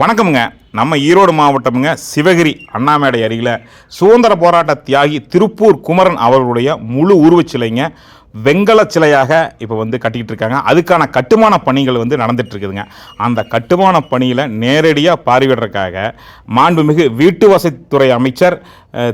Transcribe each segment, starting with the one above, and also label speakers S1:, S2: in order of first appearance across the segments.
S1: வணக்கமுங்க. நம்ம ஈரோடு மாவட்டமுங்க சிவகிரி அண்ணாமேடை அருகில் சுதந்திர போராட்ட தியாகி திருப்பூர் குமரன் அவர்களுடைய முழு உருவச் சிலைங்க வெங்கல சிலையாக இப்போ வந்து கட்டிக்கிட்டு இருக்காங்க அதுக்கான கட்டுமான பணிகள் வந்து நடந்துகிட்ருக்குதுங்க அந்த கட்டுமான பணியில் நேரடியாக பார்வையிடுறதுக்காக மாண்புமிகு வீட்டு வசதித்துறை அமைச்சர்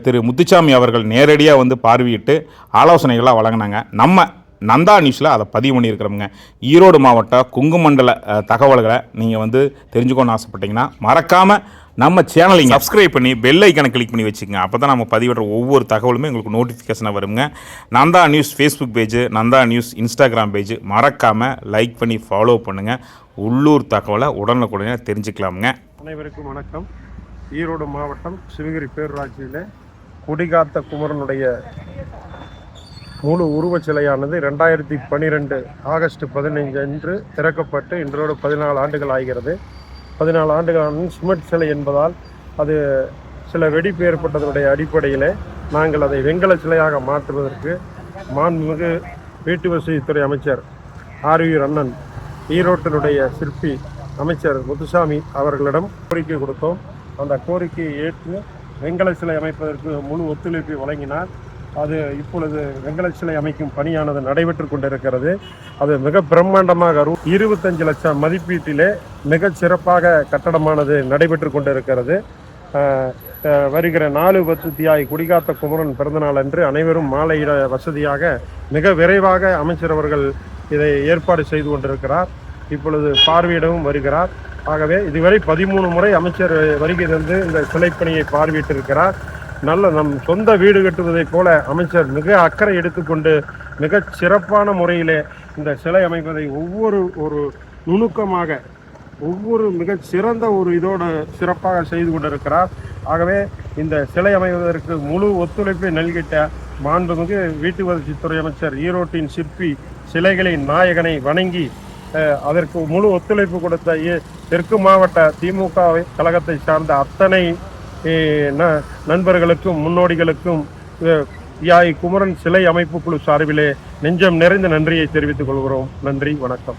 S1: திரு முத்துச்சாமி அவர்கள் நேரடியாக வந்து பார்வையிட்டு ஆலோசனைகளாக வழங்கினாங்க. நம்ம நந்தா நியூஸில் அதை பதிவு பண்ணியிருக்கிறோமுங்க ஈரோடு மாவட்ட குங்குமண்டல தகவல்களை நீங்கள் வந்து தெரிஞ்சுக்கணும்னு ஆசைப்பட்டீங்கன்னா மறக்காமல் நம்ம சேனலை சப்ஸ்கிரைப் பண்ணி பெல் ஐக்கனை கிளிக் பண்ணி வச்சுக்கோங்க. அப்போ தான் நம்ம பதிவிடுற ஒவ்வொரு தகவலுமே உங்களுக்கு நோட்டிஃபிகேஷனாக வருங்க. Nandha news Facebook page Nandha news Instagram page மறக்காமல் லைக் பண்ணி ஃபாலோ பண்ணுங்கள் உள்ளூர் தகவலை உடனுக்குடனே தெரிஞ்சுக்கலாமுங்க.
S2: அனைவருக்கும் வணக்கம். ஈரோடு மாவட்டம் சிவகிரி பேரூராட்சியில் குடிகாத்த குமரனுடைய முழு உருவச் சிலையானது ரெண்டாயிரத்தி பன்னிரெண்டு ஆகஸ்ட் பதினைஞ்சு அன்று திறக்கப்பட்டு இன்றோடு பதினாலு ஆண்டுகள் ஆகிறது. பதினாலு ஆண்டுகளான சிமெண்ட் சிலை என்பதால் அது சில வெடிப்பு ஏற்பட்டதனுடைய அடிப்படையில் நாங்கள் அதை வெங்கல சிலையாக மாற்றுவதற்கு மாண்புமிகு வீட்டு வசதித்துறை அமைச்சர் ஆர்வி அண்ணன் ஈரோட்டினுடைய சிற்பி அமைச்சர் முத்துசாமி அவர்களிடம் கோரிக்கை கொடுத்தோம். அந்த கோரிக்கையை ஏற்று வெங்கல சிலை அமைப்பதற்கு முழு ஒத்துழைப்பை வழங்கினார். அது இப்பொழுது வெங்கல சிலை அமைக்கும் பணியானது நடைபெற்று கொண்டிருக்கிறது. அது மிக பிரம்மாண்டமாக இருபத்தஞ்சு லட்சம் மதிப்பீட்டிலே மிக சிறப்பாக கட்டடமானது நடைபெற்று கொண்டிருக்கிறது. வருகிற நாலு பத்து தியாய் குடிகாத்த குமரன் பிறந்தநாள் அன்று அனைவரும் மாலையிட வசதியாக மிக விரைவாக அமைச்சர் அவர்கள் இதை ஏற்பாடு செய்து கொண்டிருக்கிறார். இப்பொழுது பார்வையிடவும் வருகிறார். ஆகவே இதுவரை பதிமூணு முறை அமைச்சர் வருகை தந்து இந்த சிலைப்பணியை பார்வையிட்டிருக்கிறார். நல்ல நம் சொந்த வீடு கட்டுவதைப் போல அமைச்சர் மிக அக்கறை எடுத்துக்கொண்டு மிகச் சிறப்பான முறையிலே இந்த சிலை அமைப்பதை ஒவ்வொரு ஒரு நுணுக்கமாக ஒவ்வொரு மிகச் சிறந்த ஒரு இதோடு சிறப்பாக செய்து கொண்டிருக்கிறார். ஆகவே இந்த சிலை அமைவதற்கு முழு ஒத்துழைப்பை நல்கிட்ட மாண்புமிகு வீட்டு வளர்ச்சித்துறை அமைச்சர் ஈரோட்டின் சிற்பி சிலைகளின் நாயகனை வணங்கி அதற்கு முழு ஒத்துழைப்பு கொடுத்த தெற்கு மாவட்ட திமுக கழகத்தை சார்ந்த அத்தனை நண்பர்களுக்கும் முன்னோடிகளுக்கும் யாய் குமரன் சிலை அமைப்பு குழு சார்பிலே நெஞ்சம் நிறைந்த நன்றியை தெரிவித்துக் கொள்கிறோம். நன்றி வணக்கம்.